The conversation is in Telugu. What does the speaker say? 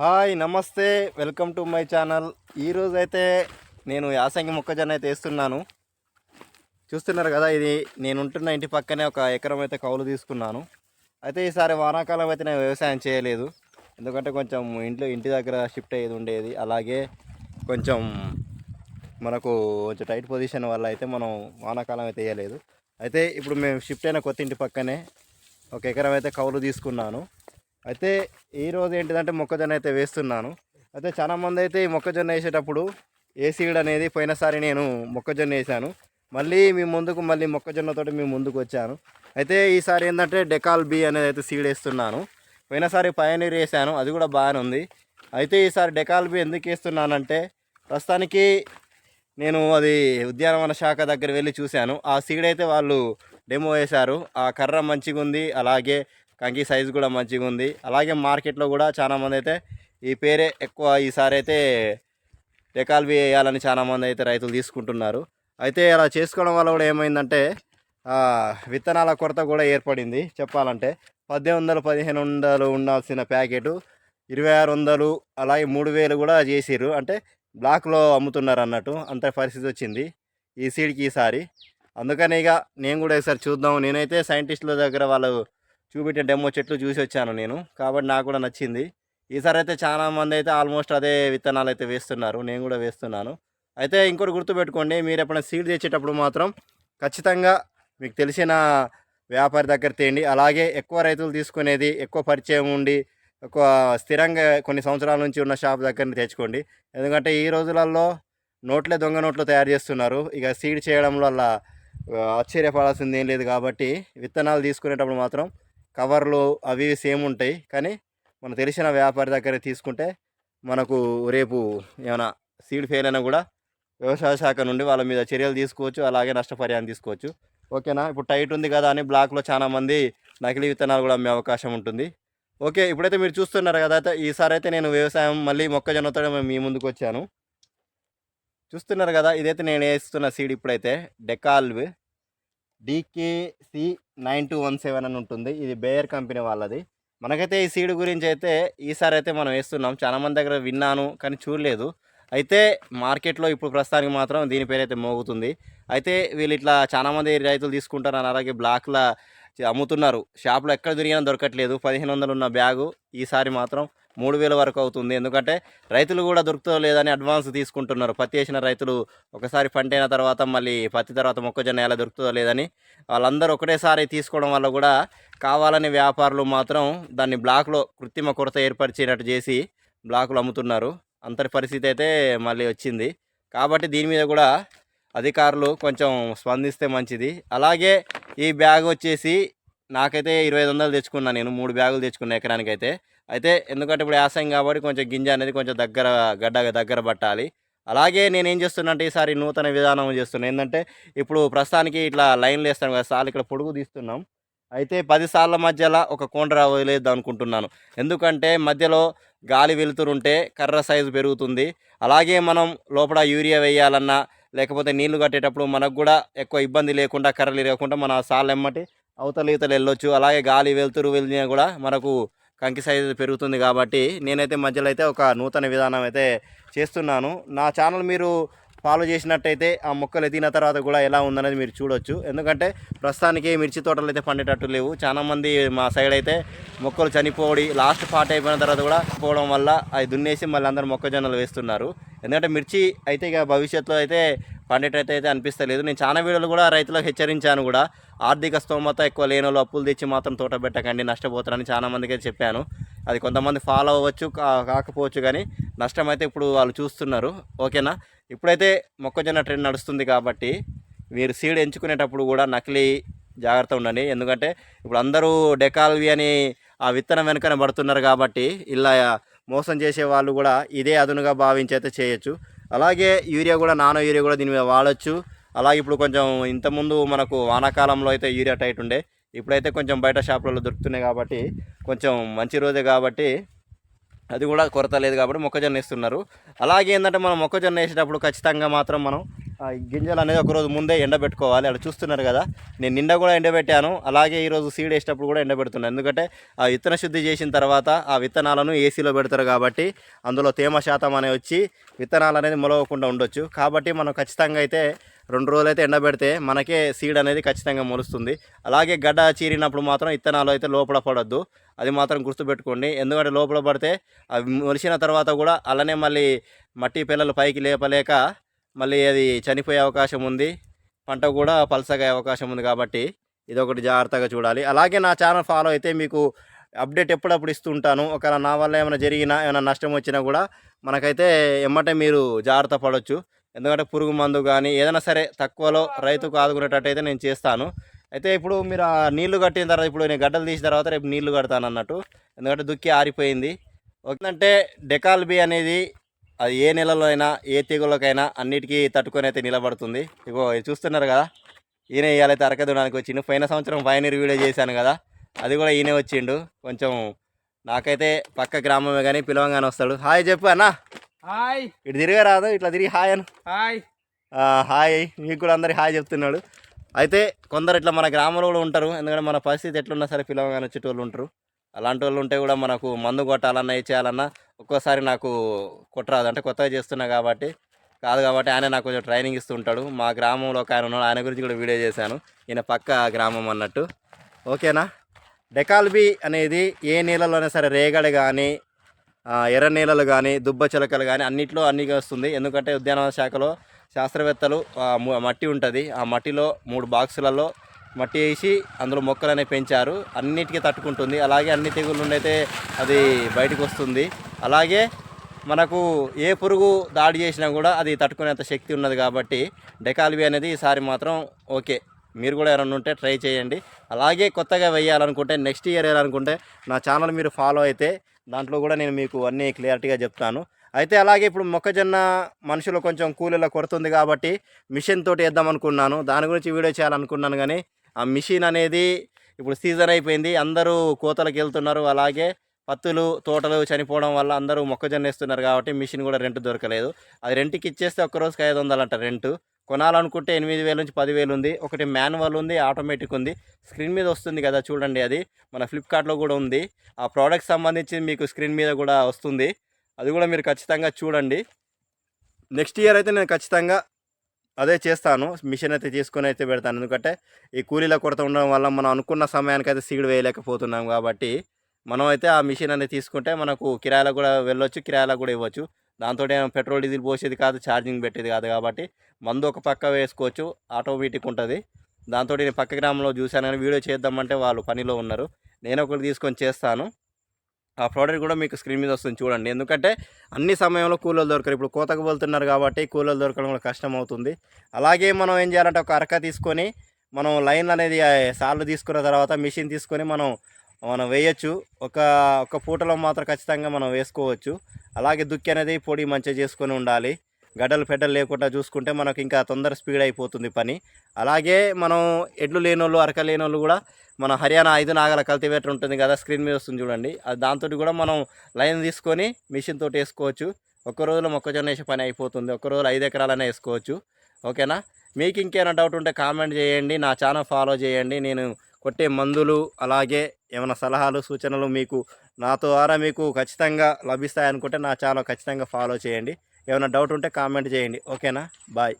హాయ్ నమస్తే. Welcome to my channel. ఈరోజు అయితే నేను యాసంగి మొక్కజొన్న అయితే వేస్తున్నాను. చూస్తున్నారు కదా ఇది నేను ఉంటున్న ఇంటి పక్కనే ఒక ఎకరం అయితే కౌలు తీసుకున్నాను. అయితే ఈసారి వానాకాలం అయితే నేను వ్యవసాయం చేయలేదు. ఎందుకంటే కొంచెం ఇంట్లో ఇంటి దగ్గర షిఫ్ట్ అయ్యేది ఉండేది. అలాగే కొంచెం మనకు కొంచెం టైట్ పొజిషన్ వల్ల అయితే మనం వానాకాలం అయితే వేయలేదు. అయితే ఇప్పుడు మేము షిఫ్ట్ అయిన కొత్త ఇంటి పక్కనే ఒక ఎకరం అయితే కౌలు తీసుకున్నాను. అయితే ఈరోజు ఏంటిదంటే మొక్కజొన్న అయితే వేస్తున్నాను. అయితే చాలా మంది అయితే ఈ మొక్కజొన్న వేసేటప్పుడు ఏ సీడ్ అనేది పోయినసారి నేను మొక్కజొన్న వేసాను. మళ్ళీ మీ ముందుకు మళ్ళీ మొక్కజొన్నతోటి మీ ముందుకు వచ్చాను. అయితే ఈసారి ఏంటంటే డెకాల్ బి అనేది అయితే సీడ్ వేస్తున్నాను. పోయినసారి పయనీర్ వేసాను అది కూడా బాగానే ఉంది. అయితే ఈసారి డెకాల్ బి ఎందుకు వేస్తున్నానంటే ప్రస్తుతానికి నేను అది ఉద్యానవన శాఖ దగ్గర వెళ్ళి చూశాను. ఆ సీడ్ అయితే వాళ్ళు డెమో వేశారు. ఆ కర్ర మంచిగా ఉంది అలాగే కంకి సైజు కూడా మంచిగా ఉంది. అలాగే మార్కెట్లో కూడా చాలామంది అయితే ఈ పేరే ఎక్కువ ఈసారి అయితే టెకాల్వి వేయాలని చాలామంది అయితే రైతులు తీసుకుంటున్నారు. అయితే అలా చేసుకోవడం వల్ల కూడా ఏమైందంటే విత్తనాల కొరత కూడా ఏర్పడింది. చెప్పాలంటే పద్దెనిమిది వందలు పదిహేను వందలు ఉండాల్సిన ప్యాకెట్ ఇరవై ఆరు వందలు అలాగే మూడు వేలు కూడా చేసిర్రు. అంటే బ్లాక్లో అమ్ముతున్నారు అన్నట్టు అంత పరిస్థితి వచ్చింది ఈ సీడ్కి ఈసారి. అందుకని ఇక నేను కూడా ఒకసారి చూద్దాం. నేనైతే సైంటిస్టుల దగ్గర వాళ్ళు చూపెట్టిన డెమో చెట్లు చూసి వచ్చాను నేను. కాబట్టి నాకు కూడా నచ్చింది. ఈసారి అయితే చాలా మంది అయితే ఆల్మోస్ట్ అదే విత్తనాలు అయితే వేస్తున్నారు. నేను కూడా వేస్తున్నాను. అయితే ఇంకోటి గుర్తుపెట్టుకోండి మీరు ఎప్పుడైనా సీడ్ తెచ్చేటప్పుడు మాత్రం ఖచ్చితంగా మీకు తెలిసిన వ్యాపారి దగ్గర తేండి అలాగే ఎక్కువ రైతులు తీసుకునేది ఎక్కువ పరిచయం ఉండి ఎక్కువ స్థిరంగా కొన్ని సంవత్సరాల నుంచి ఉన్న షాప్ దగ్గర తెచ్చుకోండి. ఎందుకంటే ఈ రోజులలో నోట్లే దొంగ నోట్లు తయారు చేస్తున్నారు. ఇక సీడ్ చేయడం వల్ల ఆశ్చర్యపడాల్సింది ఏం లేదు కాబట్టి విత్తనాలు తీసుకునేటప్పుడు మాత్రం కవర్లు అవి సేమ్ ఉంటాయి. కానీ మనకు తెలిసిన వ్యాపారి దగ్గర తీసుకుంటే మనకు రేపు ఏమైనా సీడ్ ఫెయిల్ అయినా కూడా వ్యవసాయ శాఖ నుండి వాళ్ళ మీద చర్యలు తీసుకోవచ్చు. అలాగే నష్టపరిహారం తీసుకోవచ్చు. ఓకేనా? ఇప్పుడు టైట్ ఉంది కదా అని బ్లాక్లో చాలా మంది నకిలీ విత్తనాలు కూడా అమ్మే అవకాశం ఉంటుంది. ఓకే ఇప్పుడైతే మీరు చూస్తున్నారు కదా అయితే ఈసారి అయితే నేను వ్యవసాయం మళ్ళీ మొక్కజొన్నతో మీ ముందుకు వచ్చాను. చూస్తున్నారు కదా ఇదైతే నేను వేస్తున్న సీడ్ ఇప్పుడైతే DeKalb. D K C nine two one seven అని ఉంటుంది. ఇది బేయర్ కంపెనీ వాళ్ళది. మనకైతే ఈ సీడ్ గురించి అయితే ఈసారి అయితే మనం వేస్తున్నాం. చాలామంది దగ్గర విన్నాను కానీ చూడలేదు. అయితే మార్కెట్లో ఇప్పుడు ప్రస్తుతానికి మాత్రం దీని పేరు అయితే మోగుతుంది. అయితే వీళ్ళు ఇట్లా చాలామంది రైతులు తీసుకుంటారు అలాగే బ్లాక్ల అమ్ముతున్నారు. షాప్లో ఎక్కడ తిరిగినా దొరకట్లేదు. పదిహేను వందలు ఉన్న బ్యాగు ఈసారి మాత్రం మూడు వేల వరకు అవుతుంది. ఎందుకంటే రైతులు కూడా దొరుకుతో లేదని అడ్వాన్స్ తీసుకుంటున్నారు. పత్తి వేసిన రైతులు ఒకసారి పంట అయిన తర్వాత మళ్ళీ పత్తి తర్వాత మొక్కజొన్న ఎలా దొరుకుతుందో లేదని వాళ్ళందరూ ఒకటేసారి తీసుకోవడం వల్ల కూడా కావాలని వ్యాపారులు మాత్రం దాన్ని బ్లాక్లో కృత్రిమ కొరత ఏర్పరిచేటట్టు చేసి బ్లాకులు అమ్ముతున్నారు. అంతటి పరిస్థితి అయితే మళ్ళీ వచ్చింది. కాబట్టి దీని మీద కూడా అధికారులు కొంచెం స్పందిస్తే మంచిది. అలాగే ఈ బ్యాగ్ వచ్చేసి నాకైతే ఇరవై ఐదు వందలు తెచ్చుకున్నాను నేను. మూడు బ్యాగులు తెచ్చుకున్న ఎకరానికి అయితే ఎందుకంటే ఇప్పుడు యాసం కాబట్టి కొంచెం గింజ అనేది కొంచెం దగ్గర గడ్డ దగ్గర పట్టాలి. అలాగే నేను ఏం చేస్తున్నా అంటే ఈసారి నూతన విధానం చేస్తున్నాను ఏంటంటే ఇప్పుడు ప్రస్తుతానికి ఇట్లా లైన్లు వేస్తాం కదా సార్లు ఇక్కడ పొడుగు తీస్తున్నాం. అయితే పది సార్ల మధ్యలో ఒక కోండ్ర వదిలేద్దాం అనుకుంటున్నాను. ఎందుకంటే మధ్యలో గాలి వెలుతురుంటే కర్ర సైజు పెరుగుతుంది. అలాగే మనం లోపల యూరియా వేయాలన్నా లేకపోతే నీళ్ళు కట్టేటప్పుడు మనకు కూడా ఎక్కువ ఇబ్బంది లేకుండా కర్రలు లేకుండా మన సార్లు ఎమ్మటి అవతల ఈతలు వెళ్ళొచ్చు. అలాగే గాలి వెలుతురు వెళ్ళినా కూడా మనకు కంకి సైజు పెరుగుతుంది కాబట్టి నేనైతే మధ్యలో అయితే ఒక నూతన విధానం అయితే చేస్తున్నాను. నా ఛానల్ మీరు ఫాలో చేసినట్టయితే ఆ మొక్కలు ఎదిగిన తర్వాత కూడా ఎలా ఉందనేది మీరు చూడొచ్చు. ఎందుకంటే ప్రస్తుతానికి మిర్చి తోటలు అయితే పండేటట్టు లేవు. చాలామంది మా సైడ్ అయితే మొక్కలు చనిపోడి లాస్ట్ పార్ట్ అయిపోయిన తర్వాత కూడా పోవడం వల్ల అవి దున్నేసి మళ్ళీ అందరూ మొక్కజొన్నలు వేస్తున్నారు. ఎందుకంటే మిర్చి అయితే ఇక భవిష్యత్తులో అయితే పండేటట్టు అయితే అనిపిస్తలేదు. నేను చాలా వీడియోలు కూడా రైతులకు హెచ్చరించాను కూడా. ఆర్థిక స్తోమత ఎక్కువ లేని అప్పులు తెచ్చి మాత్రం తోట పెట్టకండి నష్టపోతారని చాలా మందికి చెప్పాను. అది కొంతమంది ఫాలో అవ్వచ్చు కా- కాకపోవచ్చు కానీ నష్టం అయితే ఇప్పుడు వాళ్ళు చూస్తున్నారు. ఓకేనా? ఇప్పుడైతే మొక్కజొన్న ట్రెండ్ నడుస్తుంది కాబట్టి మీరు సీడ్ ఎంచుకునేటప్పుడు కూడా నకిలీ జాగ్రత్త ఉండండి. ఎందుకంటే ఇప్పుడు అందరూ డెకాల్వి అని ఆ విత్తనం వెనుకనే పడుతున్నారు కాబట్టి ఇలా మోసం చేసే వాళ్ళు కూడా ఇదే అదునుగా భావించి అయితే చేయొచ్చు. అలాగే యూరియా కూడా నానో యూరియా కూడా దీని మీద వాడచ్చు. అలాగే ఇప్పుడు కొంచెం ఇంతకుముందు మనకు వానాకాలంలో అయితే యూరియా టైట్ ఉండే. ఇప్పుడైతే కొంచెం బయట షాపులలో దొరుకుతున్నాయి కాబట్టి కొంచెం మంచి రోజే కాబట్టి అది కూడా కొరత లేదు కాబట్టి మొక్కజొన్న వేస్తున్నారు. అలాగే ఏంటంటే మనం మొక్కజొన్న వేసేటప్పుడు ఖచ్చితంగా మాత్రం మనం గింజలు అనేది ఒకరోజు ముందే ఎండబెట్టుకోవాలి. అక్కడ చూస్తున్నారు కదా నేను నిండా కూడా ఎండబెట్టాను. అలాగే ఈరోజు సీడ్ వేసేటప్పుడు కూడా ఎండబెడుతున్నాను. ఎందుకంటే ఆ విత్తన శుద్ధి చేసిన తర్వాత ఆ విత్తనాలను ఏసీలో పెడతారు కాబట్టి అందులో తేమ శాతం అనేది వచ్చి విత్తనాలు అనేది మొలవకుండా ఉండొచ్చు. కాబట్టి మనం ఖచ్చితంగా అయితే రెండు రోజులు అయితే ఎండబెడితే మనకే సీడ్ అనేది ఖచ్చితంగా మొలుస్తుంది. అలాగే గడ్డ చీరినప్పుడు మాత్రం విత్తనాలు అయితే లోపల పడొద్దు. అది మాత్రం గుర్తుపెట్టుకోండి. ఎందుకంటే లోపల పడితే అవి మొలిచిన తర్వాత కూడా అలానే మళ్ళీ మట్టి పిల్లలు పైకి లేపలేక మళ్ళీ అది చనిపోయే అవకాశం ఉంది. పంట కూడా పలసగా అయ్యే అవకాశం ఉంది కాబట్టి ఇదొకటి జాగ్రత్తగా చూడాలి. అలాగే నా ఛానల్ ఫాలో అయితే మీకు అప్డేట్ ఎప్పుడప్పుడు ఇస్తుంటాను ఒకవేళ నా వల్ల ఏమైనా జరిగినా ఏమైనా నష్టం వచ్చినా కూడా మనకైతే ఎమ్మటే మీరు జాగ్రత్త పడవచ్చు ఎందుకంటే పురుగు మందు కానీ ఏదైనా సరే తక్కువలో రైతుకు ఆదుకునేటట్టు అయితే నేను చేస్తాను. అయితే ఇప్పుడు మీరు ఆ నీళ్ళు కట్టిన తర్వాత ఇప్పుడు నేను గడ్డలు తీసిన తర్వాత రేపు నీళ్ళు కడతాను అన్నట్టు ఎందుకంటే దుక్కి ఆరిపోయింది. అంటే డెకాల్ బి అనేది అది ఏ నెలలో అయినా ఏ తెగులకైనా అన్నిటికీ తట్టుకొని అయితే నిలబడుతుంది. ఇగో చూస్తున్నారు కదా? ఈయన ఇవాళైతే అరకదుడానికి వచ్చిండు. పోయిన సంవత్సరం పైనీర్ వీడియో చేశాను కదా? అది కూడా ఈయనే వచ్చిండు. కొంచెం నాకైతే పక్క గ్రామమే కానీ పిలవంగానే వస్తాడు. హాయ్ చెప్పు అన్న. హాయ్. ఇటు తిరగరాదు ఇట్లా తిరిగి హాయ్ అను హాయ్. హాయ్. మీకు కూడా అందరికి హాయ్ చెప్తున్నాడు. అయితే కొందరు ఇట్లా మన గ్రామంలో కూడా ఉంటారు. ఎందుకంటే మన పరిస్థితి ఎట్లున్నా సరే పిలవగానే వచ్చేటోళ్ళు ఉంటారు. అలాంటి వాళ్ళు ఉంటే కూడా మనకు మందు కొట్టాలన్నా ఏ చేయాలన్నా ఒక్కోసారి నాకు కొట్టరాదు అంటే కొత్తగా చేస్తున్నా కాబట్టి కాదు కాబట్టి ఆయన నాకు కొంచెం ట్రైనింగ్ ఇస్తుంటాడు. మా గ్రామంలో ఒక ఆయన ఉన్నాడు. ఆయన గురించి కూడా వీడియో చేశాను. ఈయన పక్క గ్రామం అన్నట్టు. ఓకేనా? డెకాల్బీ అనేది ఏ నీళ్ళలోనే సరే రేగడి కానీ ఎర్ర నీళ్ళలు కానీ దుబ్బ చిలకలు కానీ అన్నిట్లో అన్ని వస్తుంది. ఎందుకంటే ఉద్యానవన శాఖలో శాస్త్రవేత్తలు మట్టి ఉంటుంది. ఆ మట్టిలో మూడు బాక్సులలో మట్టి వేసి అందులో మొక్కలు అనేవి పెంచారు. అన్నిటికీ తట్టుకుంటుంది. అలాగే అన్ని తెగుళ్ళ నుండి అయితే అది బయటకు వస్తుంది. అలాగే మనకు ఏ పురుగు దాడి చేసినా కూడా అది తట్టుకునేంత శక్తి ఉన్నది కాబట్టి డెకాల్వి అనేది ఈసారి మాత్రం ఓకే. మీరు కూడా ఎవరైనా ఉంటే ట్రై చేయండి. అలాగే కొత్తగా వేయాలనుకుంటే నెక్స్ట్ ఇయర్ వేయాలనుకుంటే నా ఛానల్ మీరు ఫాలో అయితే దాంట్లో కూడా నేను మీకు అన్నీ క్లియర్టీగా చెప్తాను. అయితే అలాగే ఇప్పుడు మొక్కజొన్న మనుషులు కొంచెం కూలీలో కొడుతుంది కాబట్టి మిషన్ తోటి వేద్దాం అనుకున్నాను. దాని గురించి వీడియో చేయాలనుకున్నాను కానీ ఆ మిషన్ అనేది ఇప్పుడు సీజన్ అయిపోయింది. అందరూ కోతలకు వెళ్తున్నారు. అలాగే పత్తులు తోటలు చనిపోవడం వల్ల అందరూ మొక్కజొన్న వేస్తున్నారు కాబట్టి మిషన్ కూడా రెంట్ దొరకలేదు. అది రెంట్కి ఇచ్చేస్తే ఒక్క రోజుకి ఐదు వందలు అంట రెంట్. కొనాలనుకుంటే ఎనిమిది వేల నుంచి పదివేలు ఉంది. ఒకటి మాన్యువల్ ఉంది ఆటోమేటిక్ ఉంది. స్క్రీన్ మీద వస్తుంది కదా చూడండి అది. మన ఫ్లిప్కార్ట్లో కూడా ఉంది. ఆ ప్రోడక్ట్ సంబంధించి మీకు స్క్రీన్ మీద కూడా వస్తుంది. అది కూడా మీరు ఖచ్చితంగా చూడండి. నెక్స్ట్ ఇయర్ అయితే నేను ఖచ్చితంగా అదే చేస్తాను. మిషన్ అయితే తీసుకొని అయితే పెడతాను. ఎందుకంటే ఈ కూలీల కొరత ఉండడం వల్ల మనం అనుకున్న సమయానికి అయితే సీడ్ వేయలేకపోతున్నాం కాబట్టి మనం అయితే ఆ మిషన్ అనేది తీసుకుంటే మనకు కిరాయిలకు కూడా వెళ్ళొచ్చు కిరాయిలకు కూడా ఇవ్వచ్చు. దాంతో పెట్రోల్ డీజిల్ పోసేది కాదు ఛార్జింగ్ పెట్టేది కాదు కాబట్టి మందు ఒక పక్క వేసుకోవచ్చు ఆటోమేటిక్ ఉంటుంది. దాంతో నేను పక్క గ్రామంలో చూశాను కానీ వీడియో చేద్దామంటే వాళ్ళు పనిలో ఉన్నారు. నేను ఒకటి తీసుకొని చేస్తాను. ఆ ప్రోడక్ట్ కూడా మీకు స్క్రీన్ మీద వస్తుంది చూడండి. ఎందుకంటే అన్ని సమయంలో కూలీలు దొరకరు. ఇప్పుడు కోతకు వెళ్తున్నారు కాబట్టి కూలీలు దొరకడం కూడా కష్టం అవుతుంది. అలాగే మనం ఏం చేయాలంటే ఒక అరక తీసుకొని మనం లైన్ అనేది సార్లు తీసుకున్న తర్వాత మిషన్ తీసుకొని మనం మనం వేయచ్చు. ఒక ఒక పూటలో మాత్రం ఖచ్చితంగా మనం వేసుకోవచ్చు. అలాగే దుక్కి అనేది పొడి మంచిగా చేసుకొని ఉండాలి. గడ్డలు పెడ్డలు లేకుండా చూసుకుంటే మనకు ఇంకా తొందర స్పీడ్ అయిపోతుంది పని. అలాగే మనం ఎడ్లు లేనోళ్ళు అరక లేనోళ్ళు కూడా మన హర్యానా ఐదు నాగల కల్టివేటర్ ఉంటుంది కదా స్క్రీన్ మీద వస్తుంది చూడండి. అది దాంతో కూడా మనం లైన్ తీసుకొని మిషన్ తోటి వేసుకోవచ్చు. ఒక్క రోజులో మొక్కజొన్న వేసే పని అయిపోతుంది. ఒక్క రోజులో ఐదు ఎకరాలనే వేసుకోవచ్చు. ఓకేనా? మీకు ఇంకేమైనా డౌట్ ఉంటే కామెంట్ చేయండి. నా ఛానల్ ఫాలో చేయండి. నేను కొట్టే మందులు అలాగే ఏమైనా సలహాలు సూచనలు మీకు నా ద్వారా మీకు ఖచ్చితంగా లభిస్తాయనుకుంటే నా ఛానల్ ఖచ్చితంగా ఫాలో చేయండి. ఏమైనా డౌట్ ఉంటే కామెంట్ చేయండి. ఓకేనా? బాయ్.